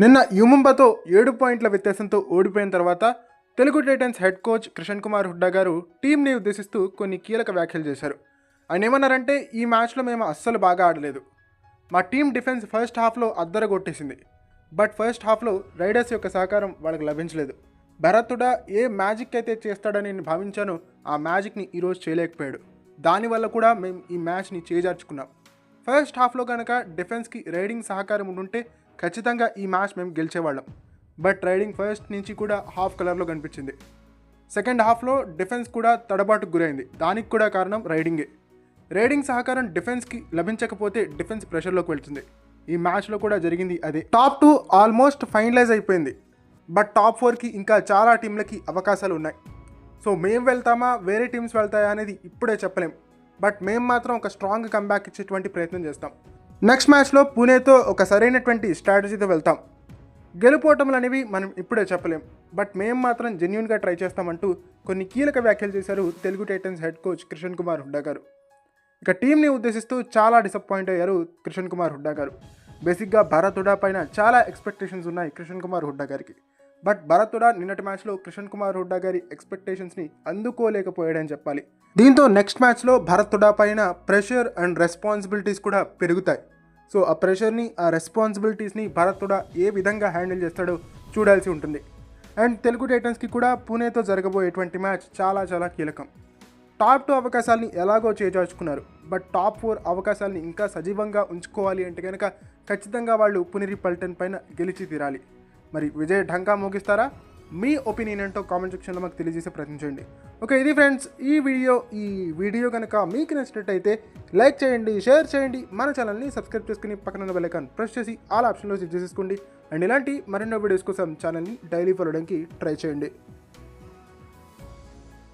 నిన్న యుమంబతో ఏడు పాయింట్ల వ్యత్యాసంతో ఓడిపోయిన తర్వాత Telugu Titans head coach Kishan Kumar Hooda గారు టీంని ఉద్దేశిస్తూ కొన్ని కీలక వ్యాఖ్యలు చేశారు. ఆయన ఏమన్నారంటే ఈ మ్యాచ్లో మేము అస్సలు బాగా ఆడలేదు. మా టీం డిఫెన్స్ ఫస్ట్ హాఫ్లో అద్దర కొట్టేసింది బట్ ఫస్ట్ హాఫ్లో రైడర్స్ యొక్క సహకారం వాళ్ళకి లభించలేదు. భరతుడా ఏ మ్యాజిక్ అయితే చేస్తాడని నేను భావించానో ఆ మ్యాజిక్ని ఈరోజు చేయలేకపోయాడు. దానివల్ల కూడా మేము ఈ మ్యాచ్ని చేజార్చుకున్నాం. ఫస్ట్ హాఫ్లో కనుక డిఫెన్స్కి రైడింగ్ సహకారం ఉంటుంటే ఖచ్చితంగా ఈ మ్యాచ్ మేము గెలిచేవాళ్ళం. బట్ రైడింగ్ ఫస్ట్ నుంచి కూడా హాఫ్ కలర్లో కనిపించింది. సెకండ్ హాఫ్లో డిఫెన్స్ కూడా తడబాటుకు గురైంది. దానికి కూడా కారణం రైడింగే. రైడింగ్ సహకారం డిఫెన్స్కి లభించకపోతే డిఫెన్స్ ప్రెషర్లోకి వెళ్తుంది. ఈ మ్యాచ్లో కూడా జరిగింది అదే. టాప్ టూ ఆల్మోస్ట్ ఫైనలైజ్ అయిపోయింది. బట్ టాప్ ఫోర్కి ఇంకా చాలా టీంలకి అవకాశాలు ఉన్నాయి. సో మేము వెళ్తామా వేరే టీమ్స్ వెళ్తాయా అనేది ఇప్పుడే చెప్పలేం. బట్ మేము మాత్రం ఒక స్ట్రాంగ్ కంబ్యాక్ ఇచ్చేటువంటి ప్రయత్నం చేస్తాం. నెక్స్ట్ మ్యాచ్లో పూణేతో ఒక సరైనటువంటి స్ట్రాటజీతో వెళ్తాం. గెలుపోటములు అనేవి మనం ఇప్పుడే చెప్పలేం. బట్ మేము మాత్రం జెన్యున్గా ట్రై చేస్తామంటూ కొన్ని కీలక వ్యాఖ్యలు చేశారు Telugu Titans head coach Kishan Kumar Hooda గారు. ఇక టీంని ఉద్దేశిస్తూ చాలా డిసప్పాయింట్ అయ్యారు కిషన్ కుమార్ హుడ్డా గారు. బేసిక్గా భారత్ హుడా పైన చాలా ఎక్స్పెక్టేషన్స్ ఉన్నాయి కిషన్ కుమార్ హుడ్డా గారికి. బట్ భరతుడా నిన్నటి మ్యాచ్లో కిషన్ కుమార్ హుడ్డా గారి ఎక్స్పెక్టేషన్స్ని అందుకోలేకపోయాడని చెప్పాలి. దీంతో నెక్స్ట్ మ్యాచ్లో భరతుడా పైన ప్రెషర్ అండ్ రెస్పాన్సిబిలిటీస్ కూడా పెరుగుతాయి. సో ఆ ప్రెషర్ని ఆ రెస్పాన్సిబిలిటీస్ని భరతుడా ఏ విధంగా హ్యాండిల్ చేస్తాడో చూడాల్సి ఉంటుంది. అండ్ తెలుగు టైటన్స్కి కూడా పూణేతో జరగబోయేటువంటి మ్యాచ్ చాలా చాలా కీలకం. టాప్ టూ అవకాశాలని ఎలాగో చేజార్చుకున్నారు. బట్ టాప్ ఫోర్ అవకాశాలని ఇంకా సజీవంగా ఉంచుకోవాలి అంటే కనుక ఖచ్చితంగా వాళ్ళు పునిరి పల్టన్ పైన గెలిచి తీరాలి. మరి విజయ్ ఢంకా మోగిస్తారా? మీ ఒపీనియన్ ఏంటో కామెంట్ సెక్షన్లో మాకు తెలియజేసే ప్రయత్నం చేయండి. ఓకే ఇది ఫ్రెండ్స్ ఈ వీడియో ఈ వీడియో కనుక మీకు నచ్చినట్టయితే లైక్ చేయండి షేర్ చేయండి మన ఛానల్ని సబ్స్క్రైబ్ చేసుకుని పక్కన ఉన్న బెల్ ప్రెస్ చేసి ఆల్ ఆప్షన్లో సెట్ చేసేసుకోండి. అండ్ ఇలాంటి మరెన్నో వీడియోస్ కోసం ఛానల్ని డైలీ ఫాలో అవడానికి ట్రై చేయండి.